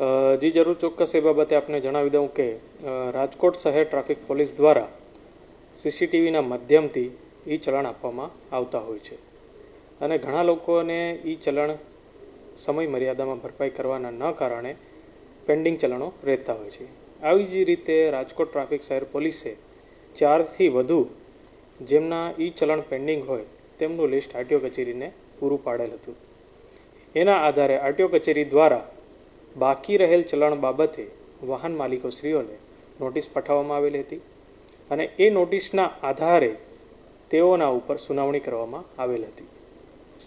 જી જરૂર ચોક્કસ એ બાબતે આપને જણાવી દઉં કે રાજકોટ શહેર ટ્રાફિક પોલીસ દ્વારા સીસીટીવીના માધ્યમથી ઈ ચલણ આપવામાં આવતા હોય છે. અને ઘણા લોકોને ઈ ચલણ સમય મર્યાદામાં ભરપાઈ કરવાના ન કારણે પેન્ડિંગ ચલણો રહેતા હોય છે. આવી જ રીતે રાજકોટ ટ્રાફિક શહેર પોલીસે ચારથી વધુ જેમના ઈ ચલણ પેન્ડિંગ હોય તેમનું લિસ્ટ આરટીઓ કચેરીને પૂરું પાડેલ હતું. એના આધારે આરટીઓ કચેરી દ્વારા બાકી રહેલ ચલણ બાબતે વાહન માલિકોશ્રીઓને નોટિસ પઠાવવામાં આવેલી હતી અને એ નોટિસના આધારે તેઓના ઉપર સુનાવણી કરવામાં આવેલ હતી.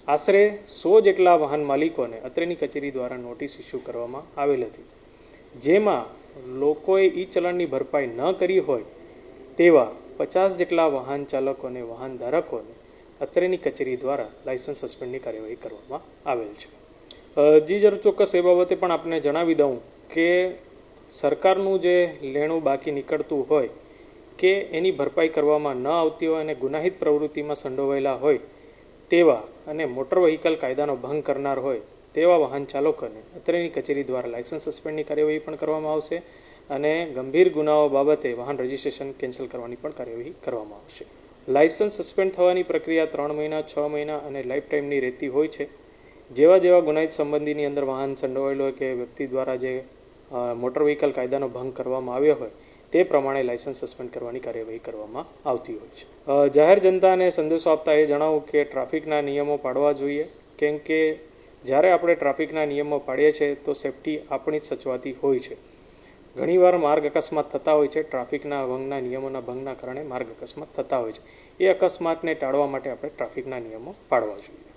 આશરે સો જેટલા વાહન માલિકોને અત્રેની કચેરી દ્વારા નોટિસ ઇસ્યુ કરવામાં આવેલ હતી. જેમાં લોકોએ ઈ ચલણની ભરપાઈ ન કરી હોય તેવા પચાસ જેટલા વાહન ચાલકોને વાહન ધારકોને અત્રેની કચેરી દ્વારા લાયસન્સ સસ્પેન્ડની કાર્યવાહી કરવામાં આવેલ છે. જી, જરૂર ચોક્કસ એ બાબતે પણ આપને જણાવી દઉં કે સરકારનું જે લેણું બાકી નીકળતું હોય કે એની ભરપાઈ કરવામાં ન આવતી હોય અને ગુનાહિત પ્રવૃત્તિમાં સંડોવાયેલા હોય તેવા અને મોટર વ્હીકલ કાયદાનો ભંગ કરનાર હોય તેવા વાહન ચાલકોને અત્રેની કચેરી દ્વારા લાયસન્સ સસ્પેન્ડની કાર્યવાહી પણ કરવામાં આવશે અને ગંભીર ગુનાઓ બાબતે વાહન રજિસ્ટ્રેશન કેન્સલ કરવાની પણ કાર્યવાહી કરવામાં આવશે. લાયસન્સ સસ્પેન્ડ થવાની પ્રક્રિયા ત્રણ મહિના, છ મહિના અને લાઈફ ટાઈમની રહેતી હોય છે. જેવા જેવા ગુનાહિત સંબંધીની અંદર વાહન સંડોવાયેલો હોય કે વ્યક્તિ દ્વારા જે મોટર વ્હીકલ કાયદાનો ભંગ કરવામાં આવ્યો હોય, તે પ્રમાણે લાયસન્સ સસ્પેન્ડ કરવાની કાર્યવાહી કરવામાં આવતી હોય છે. જાહેર જનતાને સંદેશો આપતા એ જણાવું કે ટ્રાફિકના નિયમો પાડવા જોઈએ. કેમ કે જ્યારે આપણે ટ્રાફિકના નિયમો પાડીએ છીએ, તો સેફટી આપણી જ સચવાતી હોય છે. ઘણીવાર માર્ગ અકસ્માત થતા હોય છે. ટ્રાફિકના ભંગના નિયમોના ભંગના કારણે માર્ગ અકસ્માત થતા હોય છે. એ અકસ્માતને ટાળવા માટે આપણે ટ્રાફિકના નિયમો પાડવા જોઈએ.